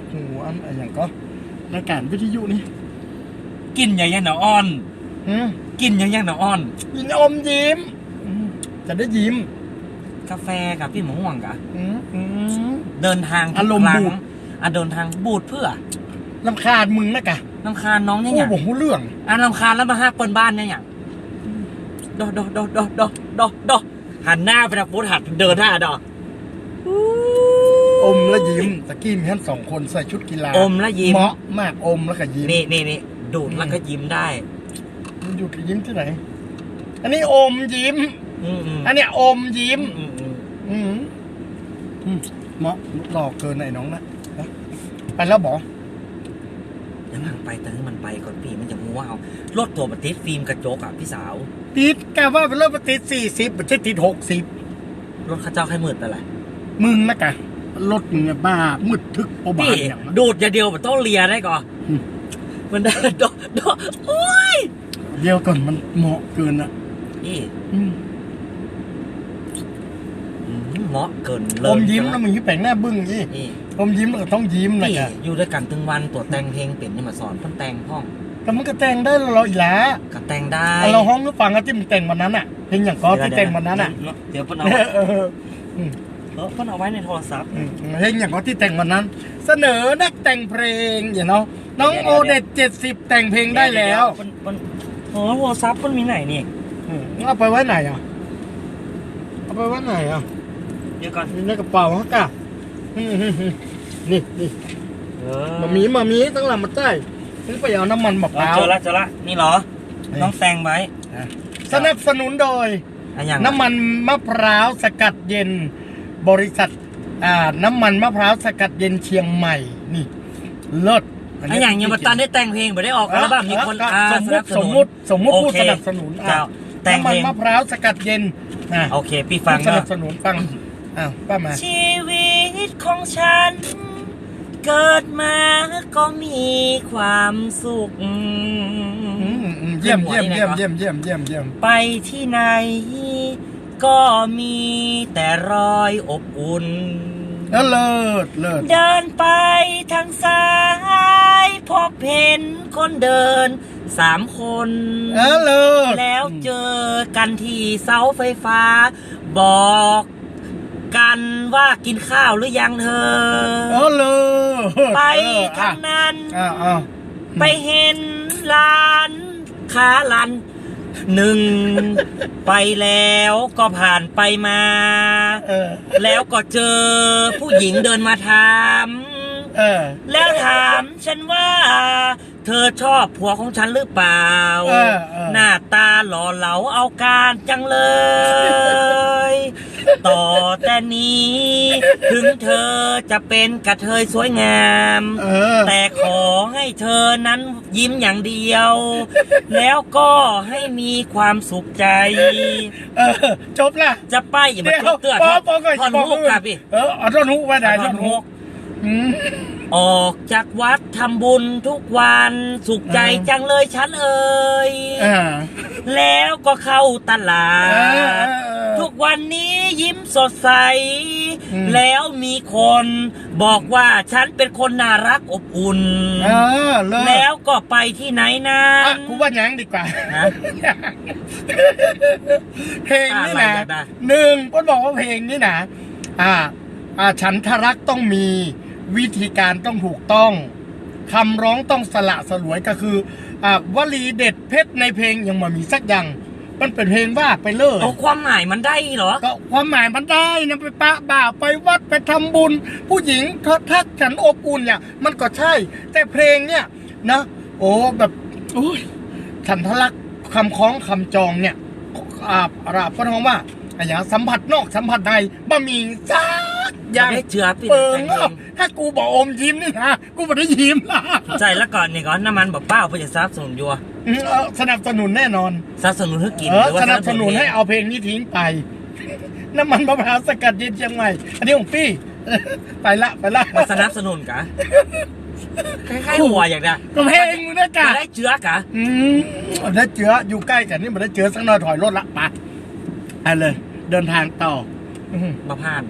กหูอันอะไรอย่างก็รายการวิทยุนี่กินอย่างยังหนออ่อนอืมกินอย่างยังหนออ่อนยินอมยิ้มอืมจะได้ยิ้มกาแฟกับพี่หมูห่วงกะอืมอืม เดินทางทุกอารมณ์ครั้งบูด อะเดินทางบูดเพื่อลำคาญมึงนะกะลำคาญน้องเนี่ยโอ้อย่างบอกหูเรื่อง อะลำคาญแล้วมาห้าเปินบ้านเนี่ยอย่างดอดอดอดอดอดอดอหันหน้าไปทางพุทธหัดเดินหน้าดออ มแล้วยิ้มตะกี้มีท่านสองคนใส่ชุดกีฬาอมแล้วยิ้มเหมาะมากอมแล้วก็ยิ้มนี่นี่นี่ดูดแล้วก็ยิ้มได้มันหยุดยิ้มที่ไหน อันนี้อมยิ้มอืมอืมอันเนี้ยอมยิ้ม อืมอืมอืมอืมเหมาะหลอกเกินไอ้น้องนะนะไปแล้วบอกเดี๋ยวมันไปแต่ให้มันไปก่อนพี่มันจะมัวเอารถตัวมาติดฟิล์มกระจกอะพี่สาวติดกะว่าเป็นเริ่มมาติดสี่สิบไม่ใช่ติดหกสิบรถเข้าเจ้าให้มืดไปเลยมึงนะกะ รถมึงเนี่ยบ้ามืดทึกโอบาพี่นอย่างนั้นดูดอย่างเดียวมันต้องเลียได้ก่อนอืมมันได้ดอดอโอ้ยเดียวก่อนมันเหมาะเกินอะนี่อืมอืมเหมาะเกินเลยอมยิ้มแล้วมึงยิ้มแปลงหน้าบึ้งยี่นี่อมยิ้มแล้วก็ต้องยิ้มนะพี่กะอยู่ด้วยกันถึงวันตัวแต่งเพลงเป็นนี่มาสอนเพิ่นแต่งห้องแต่มันก็แต่งได้เราอีกแล้วก็แต่งได้เราห้องรู้ฟังอะที่มึงแต่งวันนั้นอะเพลงอย่างก็ที่แต่งวันนั้นอะ เดี๋ยวเพิ่นเอาเออเอออืม เออเพิ่นเอาไว้ในโทรศัพท์อืมเพลงอย่างก็ที่แต่งวันนั้น เสนอนักแต่งเพลงอย่างเนาะน้องเดี๋ยวโอเด็ดเจ็ดสิบแต่งเพลงได้แล้วเพิ่นเพิ่นโอ้โทรศัพท์เพิ่นมีไหนนี่อืมเอาไปไว้ไหนอะเอาไปไว้ไหนอะเดี๋ยวก่อนมีในกระเป๋าฮะกะอืมอืมอืมนี่นี่เออมามีมามีตั้งหลังมาใต้นี่ไปเอาน้ำมันมะพอะร้าว เจอละเจอละนี่เหรอเฮ้ยน้องแต่งไว้สนับสนุนโดยอันอย่างน้ำมันมะพร้าวสกัดเย็น บริษัทอ่าน้ำมันมะพร้าวสกัดเย็นเชียงใหม่นี่เลิศอันอย่างยังมาตันได้แต่งเพลงไปได้ออกอัลบั้มมีคนอะอ่าสมมุติสมมุติสมมุติโอผู้เคสนับสนุนอะเจ้าแต่งน้ำเพมันลงมะพร้าวสกัดเย็นนะโอเค พี่ฟังผู้สนันะบสนุนฟังอ้าวป้ามาชีวิตของฉัน เกิดมาก็มีความสุขอืมอืมเยี่ยมเยี่ยมเยี่ยมเยี่ยมเยี่ยมเยี่ยมเยี่ยมไปที่ไหน ก็มีแต่รอยอบอุ่น แล้วเลิศเลิศเดินไปทางซ้าย พบเห็นคนเดินสามคนเออเลิศแล้วเจอกันที่เสาไฟฟ้า บอกกันว่ากินข้าวหรือยังเธเอออเลิศไปเออทางนั้นอะอะไปเห็นร้านค้าลัน หนึ่งไปแล้วก็ผ่านไปมา เออ แล้วก็เจอผู้หญิงเดินมาถาม เออ แล้วถามฉันว่า เธอชอบผัวของฉันหรือเปล่า เออเออ หน้าตาหล่อเหลาเอาการจังเลย ต่อแต่นี้ ถึงเธอจะเป็นกระเทยสวยงาม เออ แต่ขอให้เธอนั้นยิ้มอย่างเดียว แล้วก็ให้มีความสุขใจ เออ จบละจะไปอย่ามาเดี๋ยวจบเตือนพอพอก่อนทอนพอหูกครับพี่เออเอาท่อนฮุกไว้ได้ทท่ออนนหูฮุกกอืม ออกจากวัดทำบุญทุกวันสุขใจเออจังเลยฉันเอ่ย อ่าแล้วก็เข้าตลาเออดเออเออทุก วันนี้ยิ้มสดใส อืม แล้วมีคนบอกว่าฉันเป็นคนน่ารักอบอุ่น เออเลิศแล้วก็ไปที่ไหนนั้อะนกูว่าหยังดีกว่าฮะเพลงนี่อะไรนะอยากได้ หนึ่งก็บอกว่าเพลงนี่นะอ่า อ่า ฉันทรักต้องมีวิธีการต้องถูกต้องคำร้องต้องสละสลวยก็คือ อ่าวลีเด็ดเพชรในเพลงยังมามีสักอย่าง มันเป็นเพลงว่าไปเลยเอาความหมายมันได้เหรอ ก็ความหมายมันได้นะไปปะบ่าวไปวัดไปทำบุญ ผู้หญิงเขาทักฉันอบอุ่นเนี่ย มันก็ใช่ แต่เพลงเนี่ยนะโอ้แบบโอ้ยฉันทลักคำคล้องคำจองเนี่ยอ่าอาพระทองว่าอะไรอย่างสัมผัสนอกสัมผัสในบะมีสักอย่างได้เจือพี่เปิงแต่งเพลอะงถ้ากูบอกอมยิ้มนี่นะกูไม่ได้ยิ้มละใจแล้วก่อนนี่ก่อนน้ำมันบอกเป้าเพื่อจะสนับสนุนยัว อืมเออสนับสนุนแน่นอน สนับสนุนให้กินเอหอรือว่าสนับสนุนเพลงให้เอาเพลงนี้ทิ้งไป น้ำมันมะพร้าวสกัดเย็นเชียงใหม่ อันนี้ของพี่ ไปละไปละมาสนับสนุนกะคล้ายๆหัวอย่างเนี้ยก็เพลงมึงนะกะมาได้เจือกะอืมเอาได้เจืออยู่ใกล้กันนี่มันได้เจือสักหน่อยถอยรถละไปไปเลย เดินทางต่ออืมมาผ่าน